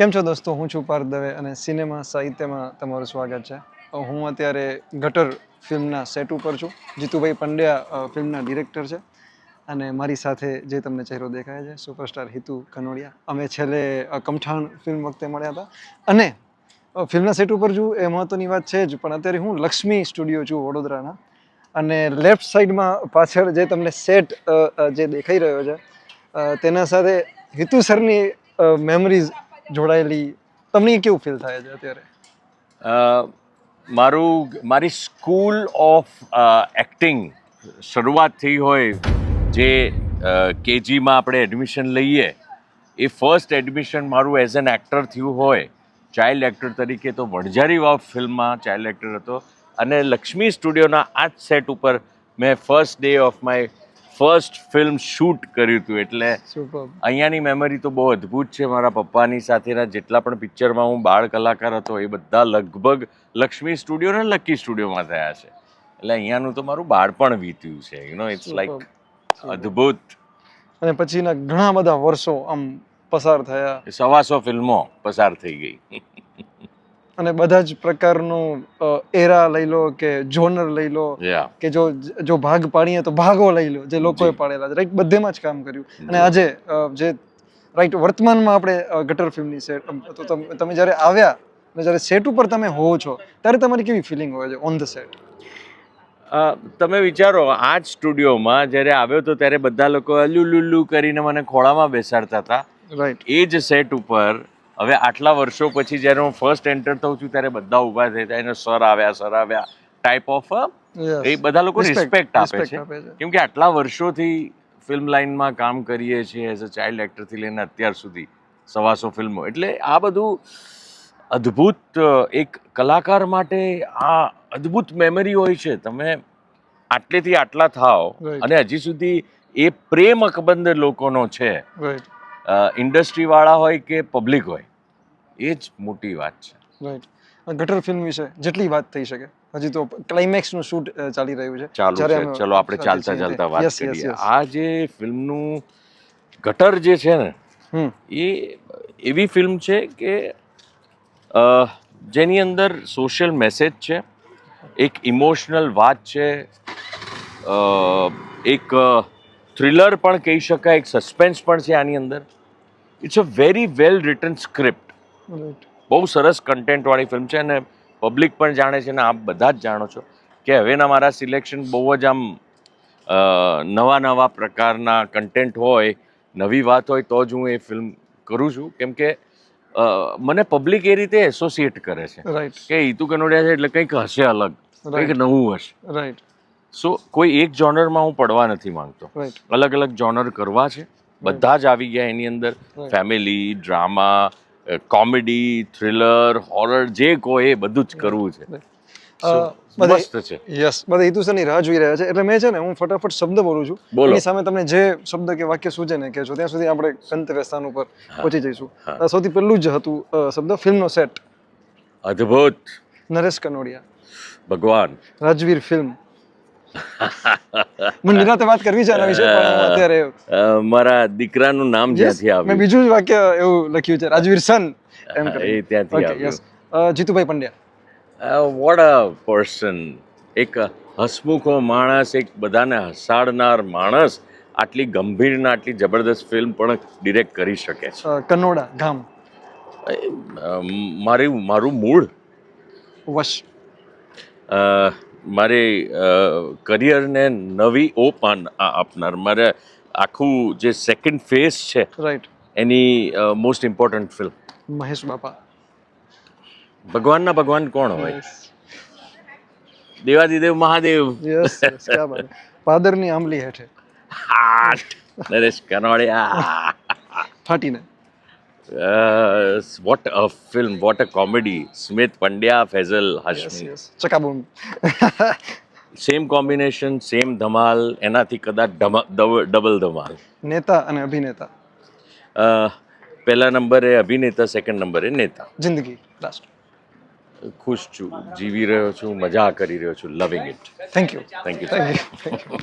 કેમ છો દોસ્તો? હું છું પાર્થ દવે અને સિનેમા સાહિત્યમાં તમારું સ્વાગત છે. હું અત્યારે ગટર ફિલ્મના સેટ ઉપર છું. જીતુભાઈ પંડ્યા ફિલ્મના ડિરેક્ટર છે. અને મારી સાથે જે તમને ચહેરો દેખાય છે, સુપરસ્ટાર હિતુ કનોડિયા. અમે છેલ્લે કમઠાણ ફિલ્મ વખતે મળ્યા હતા. અને ફિલ્મના સેટ ઉપર છું એ મહત્વની વાત છે જ, પણ અત્યારે હું લક્ષ્મી સ્ટુડિયો છું વડોદરાના. અને લેફ્ટ સાઈડમાં પાછળ જે તમને સેટ જે દેખાઈ રહ્યો છે તેના સાથે હિતુ સરની મેમરીઝ જોડાયેલી. તમને કેવું ફીલ થાય છે અત્યારે? મારું, મારી સ્કૂલ ઓફ એક્ટિંગ શરૂઆત થઈ હોય જે કેજીમાં આપણે એડમિશન લઈએ, એ ફર્સ્ટ એડમિશન મારું એઝ એન એક્ટર થયું હોય. ચાઇલ્ડ એક્ટર તરીકે તો વણઝારી વાવ ફિલ્મમાં ચાઇલ્ડ એક્ટર હતો. અને લક્ષ્મી સ્ટુડિયોના આ જ સેટ ઉપર મેં first day of my first film shoot કર્યું હતું એટલે અહીંયાની મેમરી તો બહુ અદ્ભુત છે. મારા પપ્પાની સાથેના જેટલા પણ પિક્ચરમાં હું બાળ કલાકાર હતો એ બધા લગભગ લક્ષ્મી સ્ટુડિયો ને લકી સ્ટુડિયોમાં થયા છે. એટલે અહીંયાનું તો મારું બાળપણ વીત્યું છે યુ નો ઇટ્સ લાઈક અદ્ભુત. અને પછીના ઘણા બધા વર્ષો આમ પસાર થયા. સવાસો ફિલ્મો પસાર થઈ ગઈ. અને બધા જ પ્રકારનું એરા લઈ લો કે જોનર લઈ લો કે જો જો ભાગ પાડીએ તો ભાગો લઈ લો જે લોકોએ. પાડેલા રાઈટ બધેમાં જ કામ કર્યું. અને આજે જે રાઈટ વર્તમાનમાં આપણે ગટર ફિલ્મની સેટ તો તમે તમે જ્યારે આવ્યા અને જ્યારે સેટ ઉપર તમે હોવ છો ત્યારે તમારી કેવી ફિલિંગ હોય છે ઓન ધ સેટ તમે વિચારો આ જ સ્ટુડિયોમાં જ્યારે આવ્યો તો ત્યારે બધા લોકો લુલ્લુ કરીને મને ખોળામાં બેસાડતા હતા. રાઈટ એ જ સેટ ઉપર હવે આટલા વર્ષો પછી જ્યારે હું ફર્સ્ટ એન્ટર થઉં છું ત્યારે બધા ઊભા થઈ જાય એને સર આવ્યા સર આવ્યા. ટાઈપ ઓફ એ બધા લોકો રિસ્પેક્ટ આપે છે. કેમકે કેમ કે આટલા વર્ષોથી ફિલ્મ લાઇનમાં કામ કરીએ છીએ એઝ અ ચાઇલ્ડ એક્ટરથી લઈને અત્યાર સુધી સવાસો ફિલ્મો એટલે આ બધું અદ્ભુત એક કલાકાર માટે આ અદ્ભુત મેમરી હોય છે. તમે આટલેથી આટલા થાવ અને હજી સુધી એ પ્રેમ અકબંધ લોકોનો છે. ઇન્ડસ્ટ્રીવાળા ઇન્ડસ્ટ્રી વાળા હોય કે પબ્લિક હોય. એ જ મોટી વાત છે. રાઈટ ગટર ફિલ્મ વિશે જેટલી વાત થઈ શકે. હજી તો ક્લાઇમેક્સનું શૂટ ચાલી રહ્યું છે. ચાલુ છે. ચલો આપણે ચાલતા ચાલતા વાત કરીએ. આ જે ફિલ્મનું ગટર જે છે ને એ એવી ફિલ્મ છે કે જેની અંદર સોશિયલ મેસેજ છે એક ઇમોશનલ વાત છે એક થ્રિલર પણ કહી શકાય એક સસ્પેન્સ પણ છે આની અંદર. It's a very well written script બહુ સરસ કન્ટેન્ટવાળી ફિલ્મ છે અને પબ્લિક પણ જાણે છે અને આપ બધા જ જાણો છો કે હવેના મારા સિલેક્શન બહુ જ આમ નવા નવા પ્રકારના કન્ટેન્ટ હોય નવી વાત હોય તો જ હું એ ફિલ્મ કરું છું. કેમ કે મને પબ્લિક એ રીતે એસોસિએટ કરે છે. કે ઈતુ કનોડિયા છે એટલે કંઈક હશે અલગ કંઈક નવું હશે. રાઈટ સો કોઈ એક જોનરમાં હું પડવા નથી માંગતો. અલગ અલગ જોનર કરવા છે. બધા જ આવી ગયા એની અંદર. Family drama comedy thriller horror જે કહો એ બધું જ કરવું છે. મસ્ત છે. યસ બધા હિતુસરની રાહ જોઈ રહ્યા છે. એટલે મેં છે ને હું ફટાફટ શબ્દ બોલું છું. એની સામે તમને જે શબ્દ કે વાક્ય સૂચે ને કહેશો ત્યાં સુધી આપણે ગંતવ્ય સ્થાન ઉપર પહોંચી જઈશું. સૌથી પહેલું જ હતું શબ્દ ફિલ્મનો સેટ. અદ્ભુત. નરેશ કનોડિયા. ભગવાન. રાજવીર ફિલ્મ. મને નિરાતે વાત કરવી છે આના વિશે પણ અત્યારે મારા દીકરાનું નામ જ્યાંથી આવ્યું. મેં બીજું જ વાક્ય એવું લખ્યું છે રાજવીર સન એમ એ ત્યાંથી આવ્યું. Jitubhai Pandya. What a person એક હસમુખો માણસ એક બધાને હસાડનાર માણસ આટલી ગંભીર ને આટલી જબરદસ્ત ફિલ્મ પણ ડિરેક્ટ કરી શકે છે. કનોડા ગામ. મારું મારી મૂળ? વશ. મારે કરિયરને નવી ઓપ આપનાર. મારે આખું જે સેકન્ડ ફેઝ છે રાઈટ એની મોસ્ટ ઇમ્પોર્ટન્ટ ફિલ્મ મહેશ બાપા. ભગવાનના ભગવાન કોણ હોય? દેવાદિદેવ મહાદેવ. ફાધરની આંબલી હેઠે. હાટ Naresh Kanodia. ફાટીને. What a film what a comedy Smit Pandya Faisal yes Hashmi yes Chakaboom same combination same Dhamaal એનાથી કદાચ ધમા- દવ- ડબલ ધમાલ નેતા અને અભિનેતા અ, પહેલા નંબરે અભિનેતા સેકન્ડ નંબરે નેતા જિંદગી લાસ્ટ ખુશ છું જીવી રહ્યો છું મજા કરી રહ્યો છું loving it thank you thank you thank you